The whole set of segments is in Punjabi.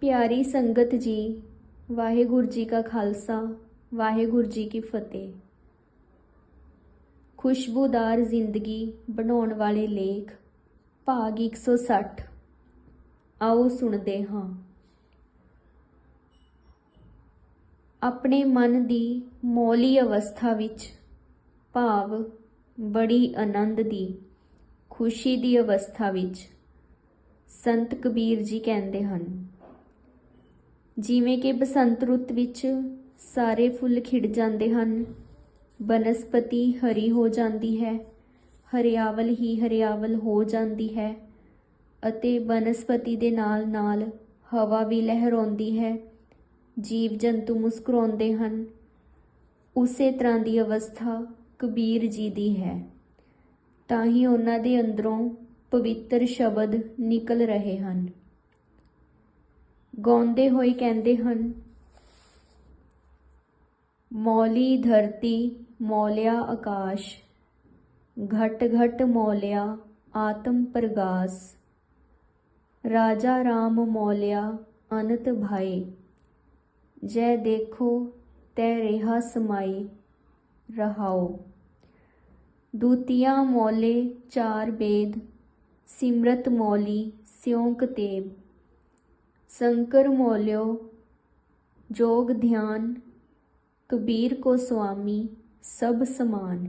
ਪਿਆਰੀ ਸੰਗਤ ਜੀ, ਵਾਹਿਗੁਰੂ ਜੀ ਕਾ ਖਾਲਸਾ, ਵਾਹਿਗੁਰੂ ਜੀ ਕੀ ਫਤਿਹ। ਖੁਸ਼ਬੂਦਾਰ ਜ਼ਿੰਦਗੀ ਬਣਾਉਣ ਵਾਲੇ ਲੇਖ, ਭਾਗ 160 ਆਓ ਸੁਣਦੇ ਹਾਂ। ਆਪਣੇ ਮਨ ਦੀ ਮੌਲੀ ਅਵਸਥਾ ਵਿੱਚ ਭਾਵ ਬੜੀ ਆਨੰਦ ਦੀ, ਖੁਸ਼ੀ ਦੀ ਅਵਸਥਾ ਵਿੱਚ ਸੰਤ ਕਬੀਰ ਜੀ ਕਹਿੰਦੇ ਹਨ ਜਿਵੇਂ ਕਿ ਬਸੰਤ ਰੁੱਤ ਵਿੱਚ ਸਾਰੇ ਫੁੱਲ ਖਿੜ ਜਾਂਦੇ ਹਨ, ਬਨਸਪਤੀ ਹਰੀ ਹੋ ਜਾਂਦੀ ਹੈ, ਹਰਿਆਵਲ ਹੀ ਹਰਿਆਵਲ ਹੋ ਜਾਂਦੀ ਹੈ ਅਤੇ ਬਨਸਪਤੀ ਦੇ ਨਾਲ ਨਾਲ ਹਵਾ ਵੀ ਲਹਿਰਾਉਂਦੀ ਹੈ, ਜੀਵ ਜੰਤੂ ਮੁਸਕਰਾਉਂਦੇ ਹਨ। ਉਸੇ ਤਰ੍ਹਾਂ ਦੀ ਅਵਸਥਾ ਕਬੀਰ ਜੀ ਦੀ ਹੈ। ਤਾਂ ਹੀ ਉਹਨਾਂ ਦੇ ਅੰਦਰੋਂ ਪਵਿੱਤਰ ਸ਼ਬਦ ਨਿਕਲ ਰਹੇ ਹਨ। ਗਾਉਂਦੇ ਹੋਏ ਕਹਿੰਦੇ ਹਨ, ਮੌਲੀ ਧਰਤੀ ਮੌਲਿਆ ਆਕਾਸ਼, ਘਟ ਘਟ ਮੌਲਿਆ ਆਤਮ ਪ੍ਰਗਾਸ, ਰਾਜਾ ਰਾਮ ਮੌਲਿਆ ਅਨੰਤ ਭਾਈ, ਜੈ ਦੇਖੋ ਤੈ ਰਹਾ ਸਮਾਈ, ਰਹਾਓ। ਦੂਤੀਆਂ ਮੌਲੇ ਚਾਰ ਬੇਦ, ਸਿਮਰਤ ਮੌਲੀ ਸਿਉਂਕ ਤੇਬ। ਸੰਕਰ ਮੌਲਿਓ ਜੋਗ ਧਿਆਨ ਕਬੀਰ ਕੋ ਸੁਆਮੀ ਸਭ ਸਮਾਨ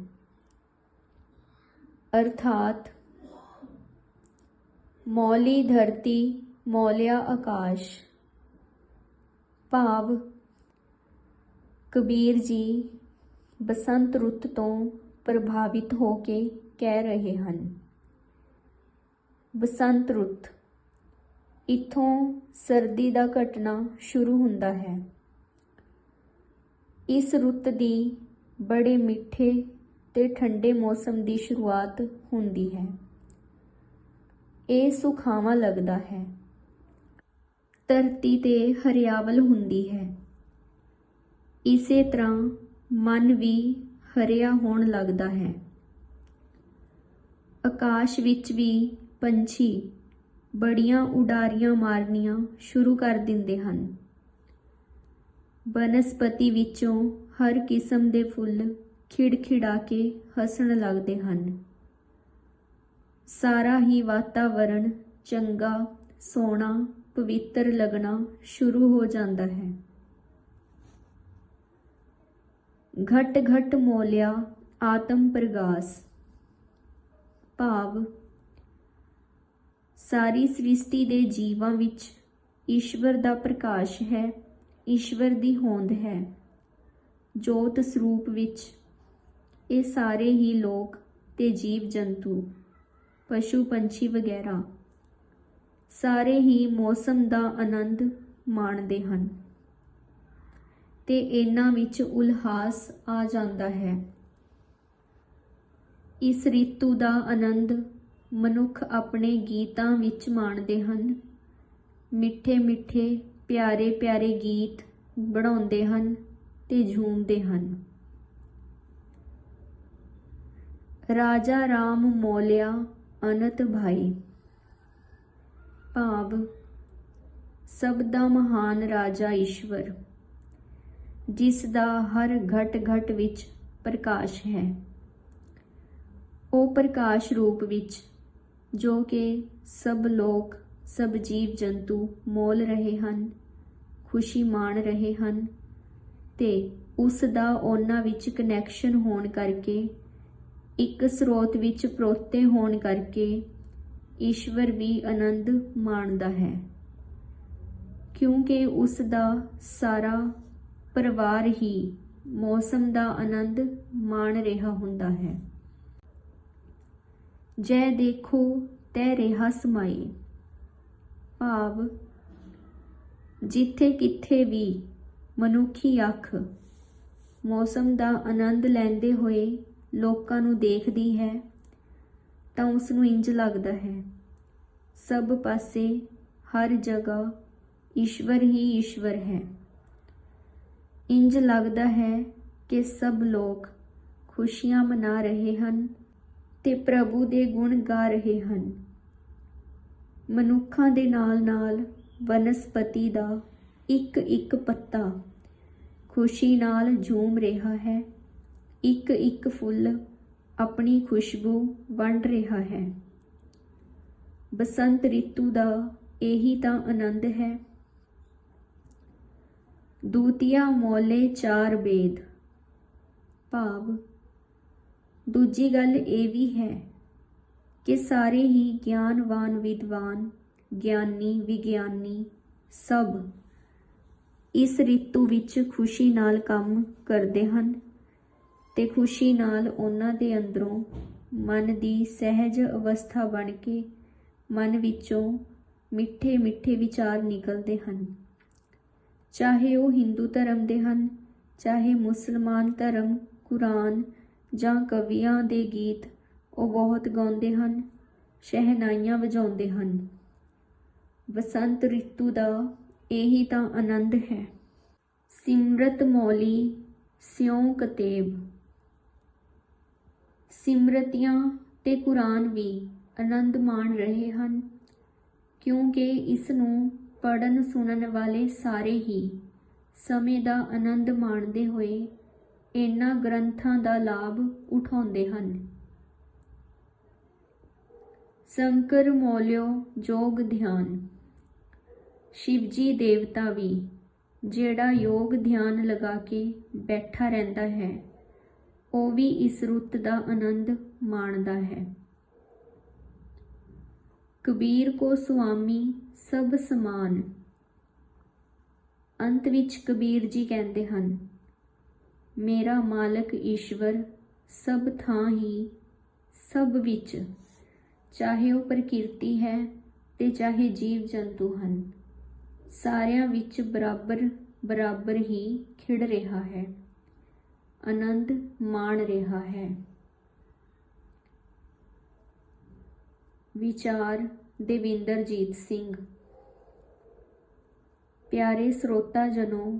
ਅਰਥਾਤ ਮੌਲੀ ਧਰਤੀ ਮੌਲਿਆ ਆਕਾਸ਼ ਭਾਵ ਕਬੀਰ ਜੀ ਬਸੰਤ ਰੁੱਤ ਤੋਂ ਪ੍ਰਭਾਵਿਤ ਹੋ ਕੇ ਕਹਿ ਰਹੇ ਹਨ ਬਸੰਤ ਰੁੱਤ ਇਥੋਂ ਸਰਦੀ ਦਾ ਘਟਨਾ ਸ਼ੁਰੂ ਹੁੰਦਾ ਹੈ। ਇਸ ਰੁੱਤ ਦੀ ਬੜੇ ਮਿੱਠੇ ਤੇ ਠੰਡੇ ਮੌਸਮ ਦੀ ਸ਼ੁਰੂਆਤ ਹੁੰਦੀ ਹੈ। ਇਹ ਸੁਖਾਵਾਂ ਲੱਗਦਾ ਹੈ। ਧਰਤੀ ਤੇ ਹਰਿਆਵਲ ਹੁੰਦੀ ਹੈ। ਇਸੇ ਤਰ੍ਹਾਂ ਮਨ ਵੀ ਹਰਿਆ ਹੋਣ ਲੱਗਦਾ ਹੈ। ਆਕਾਸ਼ ਵਿੱਚ ਵੀ ਪੰਛੀ ਬੜੀਆਂ ਉਡਾਰੀਆਂ ਮਾਰਨੀਆਂ ਸ਼ੁਰੂ ਕਰ ਦਿੰਦੇ ਹਨ। ਬਨਸਪਤੀ ਵਿੱਚੋਂ ਹਰ ਕਿਸਮ ਦੇ ਫੁੱਲ ਖਿੜਖਿੜਾ ਕੇ ਹੱਸਣ ਲੱਗਦੇ ਹਨ। ਸਾਰਾ ਹੀ ਵਾਤਾਵਰਣ ਚੰਗਾ, ਸੋਹਣਾ, ਪਵਿੱਤਰ ਲੱਗਣਾ ਸ਼ੁਰੂ ਹੋ ਜਾਂਦਾ ਹੈ। ਘਟ ਘਟ ਮੋਲਿਆ ਆਤਮ ਪ੍ਰਗਾਸ। ਭਾਵ ਸਾਰੀ ਸ੍ਰਿਸ਼ਟੀ ਦੇ ਜੀਵਾਂ ਵਿੱਚ ਈਸ਼ਵਰ ਦਾ ਪ੍ਰਕਾਸ਼ ਹੈ, ਈਸ਼ਵਰ ਦੀ ਹੋਂਦ ਹੈ। ਜੋਤ ਸਰੂਪ ਵਿੱਚ ਇਹ ਸਾਰੇ ਹੀ ਲੋਕ ਤੇ ਜੀਵ ਜੰਤੂ, ਪਸ਼ੂ ਪੰਛੀ ਵਗੈਰਾ, ਸਾਰੇ ਹੀ ਮੌਸਮ ਦਾ ਆਨੰਦ ਮਾਣਦੇ ਹਨ। ਤੇ ਇਹਨਾਂ ਵਿੱਚ ਉਲਹਾਸ ਆ ਜਾਂਦਾ ਹੈ। ਇਸ ਰਿਤੂ ਦਾ ਆਨੰਦ ਮਨੁੱਖ ਆਪਣੇ ਗੀਤਾਂ ਵਿੱਚ ਮਾਣਦੇ ਹਨ। ਮਿੱਠੇ ਮਿੱਠੇ, ਪਿਆਰੇ ਪਿਆਰੇ ਗੀਤ ਬਣਾਉਂਦੇ ਹਨ ਤੇ ਝੂਮਦੇ ਹਨ। ਰਾਜਾ ਰਾਮ ਮੋਲਿਆ ਅਨਤ ਭਾਈ। ਭਾਵ, ਸਭ ਦਾ ਮਹਾਨ ਰਾਜਾ ਈਸ਼ਵਰ, ਜਿਸ ਦਾ ਹਰ ਘਟ ਘਟ ਵਿੱਚ ਪ੍ਰਕਾਸ਼ ਹੈ। ਉਹ ਪ੍ਰਕਾਸ਼ ਰੂਪ ਵਿੱਚ ਜੋ ਕਿ ਸਭ ਲੋਕ, ਸਭ ਜੀਵ ਜੰਤੂ ਮੋਲ ਰਹੇ ਹਨ, ਖੁਸ਼ੀ ਮਾਣ ਰਹੇ ਹਨ ਤੇ ਉਸ ਦਾ ਉਹਨਾਂ ਵਿੱਚ ਕਨੈਕਸ਼ਨ ਹੋਣ ਕਰਕੇ, ਇੱਕ ਸਰੋਤ ਵਿੱਚ ਪ੍ਰੋਤੇ ਹੋਣ ਕਰਕੇ ਈਸ਼ਵਰ ਵੀ ਆਨੰਦ ਮਾਣਦਾ ਹੈ। ਕਿਉਂਕਿ ਉਸ ਦਾ ਸਾਰਾ ਪਰਿਵਾਰ ਹੀ ਮੌਸਮ ਦਾ ਆਨੰਦ ਮਾਣ ਰਿਹਾ ਹੁੰਦਾ ਹੈ। ਜੈ ਦੇਖੋ ਤੈ ਰਿਹਾ ਸਮਾਏ ਭਾਵ, ਜਿੱਥੇ ਕਿੱਥੇ ਵੀ ਮਨੁੱਖੀ ਅੱਖ ਮੌਸਮ ਦਾ ਆਨੰਦ ਲੈਂਦੇ ਹੋਏ ਲੋਕਾਂ ਨੂੰ ਦੇਖਦੀ ਹੈ, ਤਾਂ ਉਸ ਨੂੰ ਇੰਜ ਲੱਗਦਾ ਹੈ, ਸਭ ਪਾਸੇ ਹਰ ਜਗ੍ਹਾ ਈਸ਼ਵਰ ਹੀ ਈਸ਼ਵਰ ਹੈ। ਇੰਜ ਲੱਗਦਾ ਹੈ ਕਿ ਸਭ ਲੋਕ ਖੁਸ਼ੀਆਂ ਮਨਾ ਰਹੇ ਹਨ ਤੇ ਪ੍ਰਭੂ ਦੇ ਗੁਣ ਗਾ ਰਹੇ ਹਨ। ਮਨੁੱਖਾਂ ਦੇ ਨਾਲ-ਨਾਲ ਬਨਸਪਤੀ ਦਾ ਇੱਕ ਇੱਕ ਪੱਤਾ ਖੁਸ਼ੀ ਨਾਲ ਝੂਮ ਰਿਹਾ ਹੈ। ਇੱਕ ਇੱਕ ਫੁੱਲ ਆਪਣੀ ਖੁਸ਼ਬੂ ਵੰਡ ਰਿਹਾ ਹੈ। ਬਸੰਤ ਰਿਤੂ ਦਾ ਇਹੀ ਤਾਂ ਆਨੰਦ ਹੈ। ਦੂਤੀਆ ਮੋਲੇ ਚਾਰ ਬੇਦ, ਭਾਵ ਦੂਜੀ ਗੱਲ ਇਹ ਵੀ ਹੈ ਕਿ ਸਾਰੇ ਹੀ ਗਿਆਨਵਾਨ, ਵਿਦਵਾਨ, ਗਿਆਨੀ, ਵਿਗਿਆਨੀ ਸਭ ਇਸ ਰਿਤੂ ਵਿੱਚ ਖੁਸ਼ੀ ਨਾਲ ਕੰਮ ਕਰਦੇ ਹਨ ਤੇ ਖੁਸ਼ੀ ਨਾਲ ਉਹਨਾਂ ਦੇ ਅੰਦਰੋਂ ਮਨ ਦੀ ਸਹਿਜ ਅਵਸਥਾ ਬਣ ਕੇ ਮਨ ਵਿੱਚੋਂ ਮਿੱਠੇ ਮਿੱਠੇ ਵਿਚਾਰ ਨਿਕਲਦੇ ਹਨ। ਚਾਹੇ ਉਹ ਹਿੰਦੂ ਧਰਮ ਦੇ ਹਨ, ਚਾਹੇ ਮੁਸਲਮਾਨ ਧਰਮ, ਕੁਰਾਨ ਜਾਂ ਕਵੀਆਂ ਦੇ ਗੀਤ ਉਹ ਬਹੁਤ ਗਾਉਂਦੇ ਹਨ, ਸ਼ਹਿਨਾਈਆਂ ਵਜਾਉਂਦੇ ਹਨ। ਬਸੰਤ ਰਿਤੂ ਦਾ ਇਹੀ ਤਾਂ ਆਨੰਦ ਹੈ। ਸਿਮਰਤ ਮੌਲੀ, ਸਿਉ ਕਤੇਬ। ਸਿਮਰਤੀਆਂ ਤੇ ਕੁਰਾਨ ਵੀ ਆਨੰਦ ਮਾਣ ਰਹੇ ਹਨ, ਕਿਉਂਕਿ ਇਸ ਨੂੰ ਪੜਨ ਸੁਣਨ ਵਾਲੇ ਸਾਰੇ ਹੀ ਸਮੇਂ ਦਾ ਆਨੰਦ ਮਾਣਦੇ ਹੋਏ ਇਹਨਾਂ ਗ੍ਰੰਥਾਂ ਦਾ ਲਾਭ ਉਠਾਉਂਦੇ ਹਨ। ਸੰਕਰ ਮੌਲਿਓ ਜੋਗ ਧਿਆਨ। ਸ਼ਿਵਜੀ ਦੇਵਤਾ ਵੀ ਜਿਹੜਾ ਯੋਗ ਧਿਆਨ ਲਗਾ ਕੇ ਬੈਠਾ ਰਹਿੰਦਾ ਹੈ, ਉਹ ਵੀ ਇਸ ਰੁੱਤ ਦਾ ਆਨੰਦ ਮਾਣਦਾ ਹੈ। ਕਬੀਰ ਕੋ ਸੁਆਮੀ ਸਭ ਸਮਾਨ। ਅੰਤ ਵਿੱਚ ਕਬੀਰ ਜੀ ਕਹਿੰਦੇ ਹਨ ਮੇਰਾ ਮਾਲਕ ਈਸ਼ਵਰ ਸਭ ਥਾਂ ਹੀ, ਸਭ ਵਿੱਚ। ਚਾਹੇ ਉਹ ਪ੍ਰਕਿਰਤੀ ਹੈ ਤੇ ਚਾਹੇ ਜੀਵ ਜੰਤੂ ਹਨ, ਸਾਰਿਆਂ ਵਿੱਚ ਬਰਾਬਰ ਬਰਾਬਰ ਹੀ ਖਿੜ ਰਿਹਾ ਹੈ, ਆਨੰਦ ਮਾਣ ਰਿਹਾ ਹੈ। ਵਿਚਾਰ ਦੇਵਿੰਦਰਜੀਤ ਸਿੰਘ। ਪਿਆਰੇ ਸਰੋਤਾ ਜਨੋ